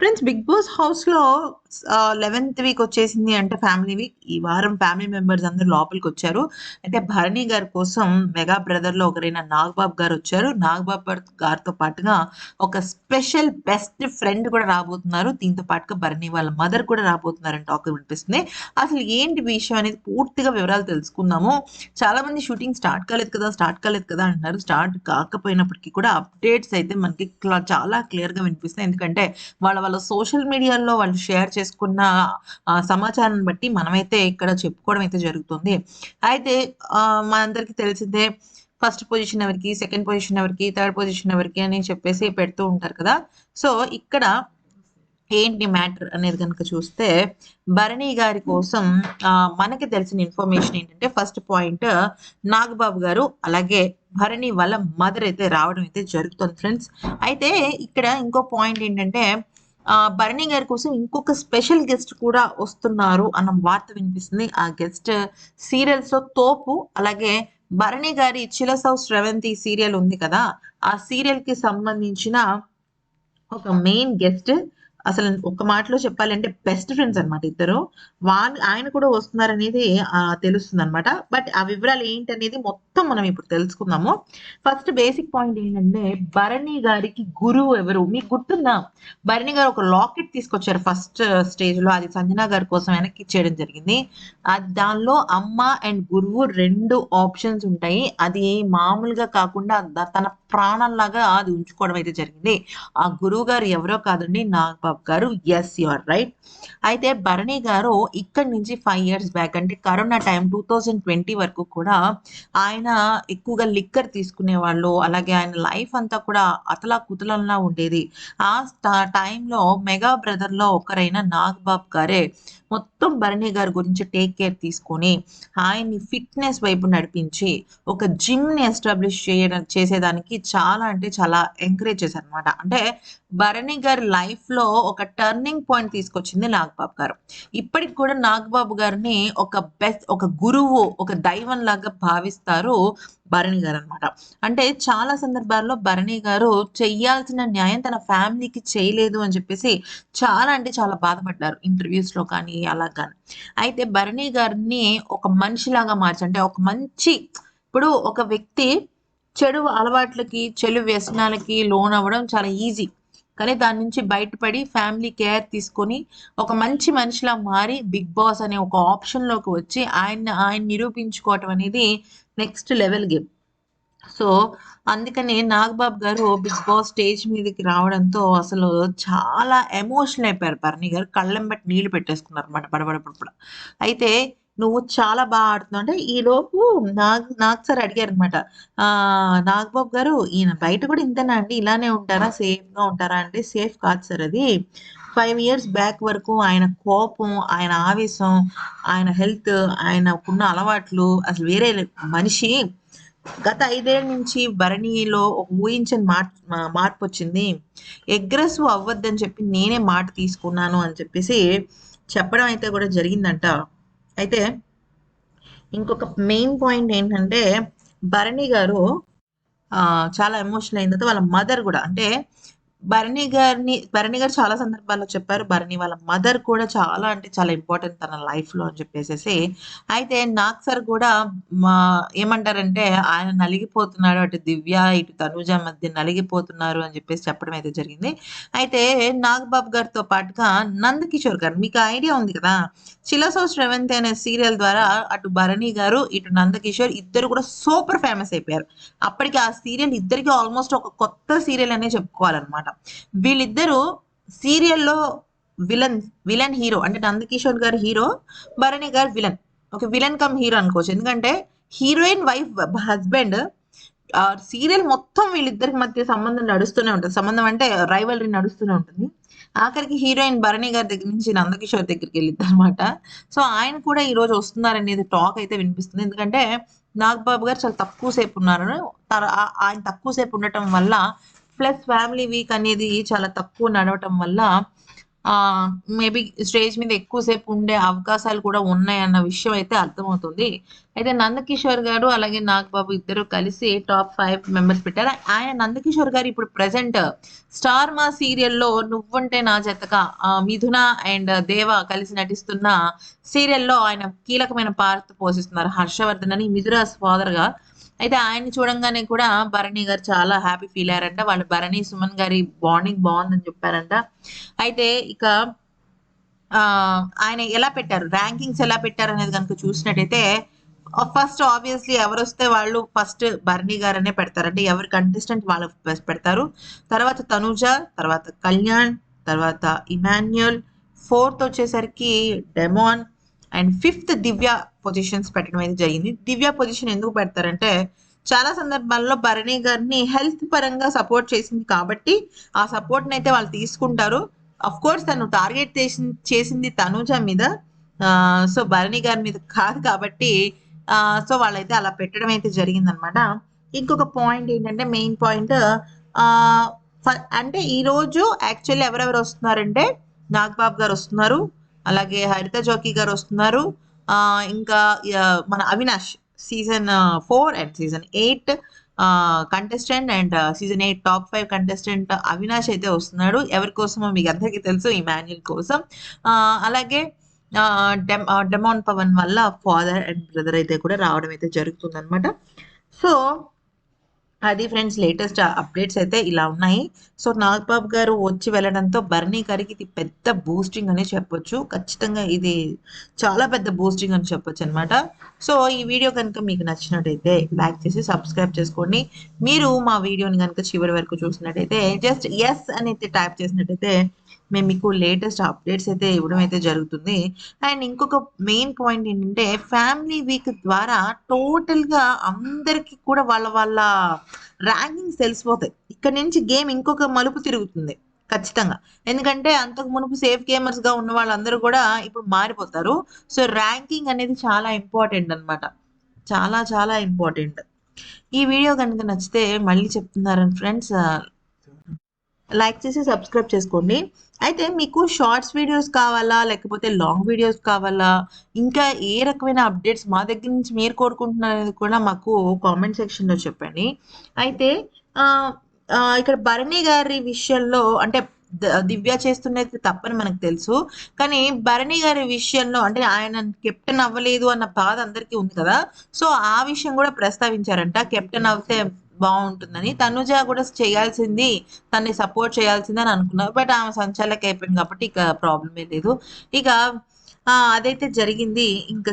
Friends big Boss హౌస్లో eleventh week వచ్చేసింది అంటే ఫ్యామిలీ వీక్ ఈ వారం ఫ్యామిలీ మెంబర్స్ అందరూ లోపలికి వచ్చారు. అయితే భరణి గారి కోసం మెగా బ్రదర్లో ఒకరైన నాగబాబు గారు వచ్చారు. నాగబాబు గారితో పాటుగా ఒక స్పెషల్ బెస్ట్ ఫ్రెండ్ కూడా రాబోతున్నారు. దీంతో పాటుగా భరణి వాళ్ళ మదర్ కూడా రాబోతున్నారని టాక్ వినిపిస్తుంది. అసలు ఏంటి విషయం అనేది పూర్తిగా వివరాలు తెలుసుకుందాము. చాలా మంది షూటింగ్ స్టార్ట్ కాలేదు కదా స్టార్ట్ కాలేదు కదా అంటున్నారు. స్టార్ట్ కాకపోయినప్పటికీ కూడా అప్డేట్స్ అయితే మనకి చాలా క్లియర్గా వినిపిస్తాయి. ఎందుకంటే వాళ్ళ వాళ్ళ సోషల్ మీడియాలో వాళ్ళు షేర్ చేసుకున్న సమాచారాన్ని బట్టి మనమైతే ఇక్కడ చెప్పుకోవడం అయితే జరుగుతుంది. అయితే మనందరికీ తెలిసిందే ఫస్ట్ పొజిషన్ ఎవరికి సెకండ్ పొజిషన్ ఎవరికి థర్డ్ పొజిషన్ ఎవరికి అని చెప్పేసి పెడుతూ ఉంటారు కదా. సో ఇక్కడ ఏంటి మ్యాటర్ అనేది కనుక చూస్తే భరణి గారి కోసం మనకి తెలిసిన ఇన్ఫర్మేషన్ ఏంటంటే ఫస్ట్ పాయింట్ నాగబాబు గారు అలాగే భరణి వాళ్ళ మదర్ అయితే రావడం అయితే జరుగుతుంది ఫ్రెండ్స్. అయితే ఇక్కడ ఇంకో పాయింట్ ఏంటంటే భరణి గారి కోసం ఇంకొక స్పెషల్ గెస్ట్ కూడా వస్తున్నారు అన్న వార్త వినిపిస్తుంది. ఆ గెస్ట్ సీరియల్స్లో తోపు అలాగే భరణి గారి చిలసౌ శ్రవంతి సీరియల్ ఉంది కదా ఆ సీరియల్కి సంబంధించిన ఒక మెయిన్ గెస్ట్ అసలు ఒక మాటలో చెప్పాలంటే బెస్ట్ ఫ్రెండ్స్ అన్నమాట ఇద్దరు. వాళ్ళు ఆయన కూడా వస్తున్నారనేది తెలుస్తుంది అనమాట బట్ ఆ వివరాలు ఏంటనేది మొత్తం మనం ఇప్పుడు తెలుసుకుందాము. ఫస్ట్ బేసిక్ పాయింట్ ఏంటంటే భరణి గారికి గురువు ఎవరు? మీకు గుర్తుందా? భరణి గారు ఒక లాకెట్ తీసుకొచ్చారు ఫస్ట్ స్టేజ్ uh, లో. అది సంజన గారి కోసం వెనక్కి ఇచ్చేయడం జరిగింది. అది దానిలో అమ్మ అండ్ గురువు రెండు ఆప్షన్స్ ఉంటాయి. అది మామూలుగా కాకుండా తన ప్రాణంలాగా అది ఉంచుకోవడం అయితే జరిగింది. ఆ గురువు గారు ఎవరో కాదండి నాగబాబు గారు. ఎస్ యువర్ రైట్ అయితే భరణి గారు ఇక్కడి నుంచి ఫైవ్ ఇయర్స్ బ్యాక్ అంటే corona time two thousand twenty వరకు కూడా ఆయన ఎక్కువగా లిక్కర్ తీసుకునేవాళ్ళు అలాగే ఆయన లైఫ్ అంతా కూడా అతలా కుతలంలా ఉండేది. ఆ టైంలో మెగా బ్రదర్లో ఒకరైన నాగబాబు గారే మొత్తం భరణి గారి గురించి టేక్ కేర్ తీసుకొని ఆయన్ని ఫిట్నెస్ వైపు నడిపించి ఒక జిమ్ని ఎస్టాబ్లిష్ చేయడం చేసేదానికి చాలా అంటే చాలా ఎంకరేజ్ చేశారు అనమాట అంటే భరణి గారి లైఫ్లో ఒక టర్నింగ్ పాయింట్ తీసుకొచ్చింది నాగబాబు గారు. ఇప్పటికి కూడా నాగబాబు గారిని ఒక బెస్ట్ ఒక గురువు ఒక దైవం లాగా భావిస్తారు. భరణి గారు అనమాట అంటే చాలా సందర్భాల్లో భరణి గారు చెయ్యాల్సిన న్యాయం తన ఫ్యామిలీకి చేయలేదు అని చెప్పేసి చాలా అంటే చాలా బాధపడ్డారు ఇంటర్వ్యూస్లో కానీ అలా కానీ. అయితే భరణి గారిని ఒక మనిషిలాగా మార్చి అంటే ఒక మంచి ఇప్పుడు ఒక వ్యక్తి చెడు అలవాట్లకి చెడు వ్యసనాలకి లోన్ అవ్వడం చాలా ఈజీ కానీ దాని నుంచి బయటపడి ఫ్యామిలీ కేర్ తీసుకొని ఒక మంచి మనిషిలా మారి బిగ్ బాస్ అనే ఒక ఆప్షన్లోకి వచ్చి ఆయన ఆయన నిరూపించుకోవటం అనేది నెక్స్ట్ లెవెల్ గేమ్ సో అందుకనే నాగబాబు గారు బిగ్ బాస్ స్టేజ్ మీదకి రావడంతో అసలు చాలా ఎమోషనల్ అయిపోయారు. పర్ని గారు కళ్ళెంబట్టి నీళ్ళు పెట్టేసుకున్నారు అనమాట పడబడపడ అయితే నువ్వు చాలా బాగా ఆడుతున్నావు. అంటే ఈ లోపు నాగ్ నాగ్ సార్ అడిగారు అనమాట నాగబాబు గారు ఈయన బయట కూడా ఇంతేనా అండి? ఇలానే ఉంటారా? సేఫ్గా ఉంటారా అంటే సేఫ్ కాదు సార్ అది. ఫైవ్ ఇయర్స్ బ్యాక్ వరకు ఆయన కోపం ఆయన ఆవేశం ఆయన హెల్త్ ఆయనకున్న అలవాట్లు అసలు వేరే మనిషి. గత ఐదేళ్ళ నుంచి భరణిలో ఒక ఊహించని మార్పు మార్పు వచ్చింది. అగ్రెసివ్ అవ్వద్దని చెప్పి నేనే మాట తీసుకున్నాను అని చెప్పేసి చెప్పడం అయితే కూడా జరిగిందంట. అయితే ఇంకొక మెయిన్ పాయింట్ ఏంటంటే భరణి గారు ఆ, చాలా ఎమోషనల్ అయిన తర్వాత వాళ్ళ మదర్ కూడా అంటే భరణి గారిని భరణి గారు చాలా సందర్భాల్లో చెప్పారు. భరణి వాళ్ళ మదర్ కూడా చాలా అంటే చాలా ఇంపార్టెంట్ తన లైఫ్లో అని చెప్పేసేసి. అయితే నాగ్ సార్ కూడా మా ఏమంటారంటే ఆయన నలిగిపోతున్నాడు అటు దివ్య ఇటు తనుజ మధ్య నలిగిపోతున్నారు అని చెప్పేసి చెప్పడం అయితే జరిగింది. అయితే నాగబాబు గారితో పాటుగా నందకిషోర్ గారు మీకు ఐడియా ఉంది కదా? చిలసో శ్రవంతి అనే సీరియల్ ద్వారా అటు భరణి గారు ఇటు నందకిషోర్ ఇద్దరు కూడా సూపర్ ఫేమస్ అయిపోయారు. అప్పటికి ఆ సీరియల్ ఇద్దరికి ఆల్మోస్ట్ ఒక కొత్త సీరియల్ అనే చెప్పుకోవాలన్నమాట. వీళ్ళిద్దరూ సీరియల్లో విలన్ విలన్ హీరో అంటే నందకిషోర్ గారు హీరో భరణి గారు విలన్. ఒక విలన్ కమ్ హీరో అనుకోవచ్చు. ఎందుకంటే హీరోయిన్ వైఫ్ హస్బెండ్ ఆ సీరియల్ మొత్తం వీళ్ళిద్దరికి మధ్య సంబంధం నడుస్తూనే ఉంటుంది. సంబంధం అంటే రైవలరీ నడుస్తూనే ఉంటుంది. ఆఖరికి హీరోయిన్ భరణి గారి దగ్గర నుంచి నందకిషోర్ దగ్గరికి వెళ్ళిద్ది అనమాట సో ఆయన కూడా ఈ రోజు వస్తున్నారనేది టాక్ అయితే వినిపిస్తుంది. ఎందుకంటే నాగబాబు గారు చాలా తక్కువ సేపు ఉన్నారు. ఆయన తక్కువ సేపు ఉండటం వల్ల ప్లస్ ఫ్యామిలీ వీక్ అనేది చాలా తక్కువ నడవటం వల్ల మేబీ స్టేజ్ మీద ఎక్కువసేపు ఉండే అవకాశాలు కూడా ఉన్నాయన్న విషయం అయితే అర్థమవుతుంది. అయితే నందకిషోర్ గారు అలాగే నాగబాబు ఇద్దరు కలిసి టాప్ ఫైవ్ మెంబర్స్ పెట్టారు. ఆయన నందకిషోర్ గారు ఇప్పుడు ప్రెసెంట్ స్టార్ మా సీరియల్లో నువ్వుంటే నా జతక మిథున అండ్ దేవ కలిసి నటిస్తున్న సీరియల్లో ఆయన కీలకమైన పాత్ర పోషిస్తున్నారు. హర్షవర్ధన్ అని మిథురాస్ ఫాదర్గా అయితే ఆయన్ని చూడంగానే కూడా భరణి గారు చాలా హ్యాపీ ఫీల్ అయ్యారంట. వాళ్ళు భరణి సుమన్ గారి బాండింగ్ బాగుందని చెప్పారంట. అయితే ఇక ఆయన ఎలా పెట్టారు? ర్యాంకింగ్స్ ఎలా పెట్టారు అనేది కనుక చూసినట్టయితే ఫస్ట్ ఆబ్వియస్లీ ఎవరు వస్తే వాళ్ళు ఫస్ట్ భరణి గారనే పెడతారు. అంటే ఎవరి కంటెస్టెంట్ వాళ్ళు పెడతారు. తర్వాత తనుజ తర్వాత కళ్యాణ్ తర్వాత ఇమాన్యుయల్. ఫోర్త్ వచ్చేసరికి Demon and fifth Divya positions పెట్టడం అయితే జరిగింది. దివ్య పొజిషన్ ఎందుకు పెడతారంటే చాలా సందర్భాల్లో భరణి గారిని హెల్త్ పరంగా సపోర్ట్ చేసింది కాబట్టి ఆ సపోర్ట్ని అయితే వాళ్ళు తీసుకుంటారు. అఫ్ కోర్స్ తను టార్గెట్ చేసి చేసింది తనూజ మీద. సో భరణి గారి మీద కాదు కాబట్టి సో వాళ్ళైతే అలా పెట్టడం అయితే జరిగిందనమాట. ఇంకొక పాయింట్ ఏంటంటే మెయిన్ పాయింట్ అంటే ఈరోజు యాక్చువల్లీ ఎవరెవరు వస్తున్నారంటే నాగబాబు గారు వస్తున్నారు. అలాగే హరిత జోకి గారు వస్తున్నారు. ఆ, ఇంకా మన Avinash season four and season eight contestant and season eight top five contestant Avinash అయితే వస్తున్నాడు. ఎవరి కోసమో మీకు అందరికీ తెలుసు ఈ మాన్యుల్ కోసం అలాగే డెమాన్ పవన్ వల్ల ఫాదర్ అండ్ బ్రదర్ అయితే కూడా రావడం అయితే జరుగుతుంది అనమాట సో అది ఫ్రెండ్స్ లేటెస్ట్ అప్డేట్స్ అయితే ఇలా ఉన్నాయి. సో నాగబాబు గారు వచ్చి వెళ్ళడంతో బర్నీ గారికి ఇది పెద్ద బూస్టింగ్ అని చెప్పొచ్చు. ఖచ్చితంగా ఇది చాలా పెద్ద బూస్టింగ్ అని చెప్పొచ్చు అనమాట సో ఈ వీడియో కనుక మీకు నచ్చినట్టయితే లైక్ చేసి సబ్స్క్రైబ్ చేసుకోండి. మీరు మా వీడియోని కనుక చివరి వరకు చూసినట్టయితే జస్ట్ ఎస్ అని అయితే టైప్ చేసినట్టయితే మేము మీకు లేటెస్ట్ అప్డేట్స్ అయితే ఇవ్వడం అయితే జరుగుతుంది. అండ్ ఇంకొక మెయిన్ పాయింట్ ఏంటంటే ఫ్యామిలీ వీక్ ద్వారా టోటల్గా అందరికి కూడా వాళ్ళ వాళ్ళ ర్యాంకింగ్స్ తెలిసిపోతాయి. ఇక్కడ నుంచి గేమ్ ఇంకొక మలుపు తిరుగుతుంది ఖచ్చితంగా. ఎందుకంటే అంతకు మునుపు సేఫ్ గేమర్స్గా ఉన్న వాళ్ళందరూ కూడా ఇప్పుడు మారిపోతారు. సో ర్యాంకింగ్ అనేది చాలా ఇంపార్టెంట్ అన్నమాట. చాలా చాలా ఇంపార్టెంట్ ఈ వీడియో కనుక నచ్చితే మళ్ళీ చెప్తున్నారని ఫ్రెండ్స్ లైక్ చేసి సబ్స్క్రైబ్ చేసుకోండి. అయితే మీకు షార్ట్స్ వీడియోస్ కావాలా లేకపోతే లాంగ్ వీడియోస్ కావాలా? ఇంకా ఏ రకమైన అప్డేట్స్ మా దగ్గర నుంచి మీరు కోరుకుంటున్నారు అనేది కూడా మాకు కామెంట్ సెక్షన్లో చెప్పండి. అయితే ఇక్కడ భరణి గారి విషయంలో అంటే ద- దివ్య చేస్తున్నది తప్పని మనకు తెలుసు. కానీ భరణి గారి విషయంలో అంటే ఆయన కెప్టెన్ అవ్వలేదు అన్న బాధ అందరికీ ఉంది కదా. సో ఆ విషయం కూడా ప్రస్తావించారంట. కెప్టెన్ అవుతే బాగుంటుందని. తనుజ కూడా చేయాల్సింది తన్ని సపోర్ట్ చేయాల్సింది అని అనుకున్నారు బట్ ఆమె సంచాలక అయిపోయింది కాబట్టి ఇక ప్రాబ్లమే లేదు. ఇక ఆ, అదైతే జరిగింది. ఇంకా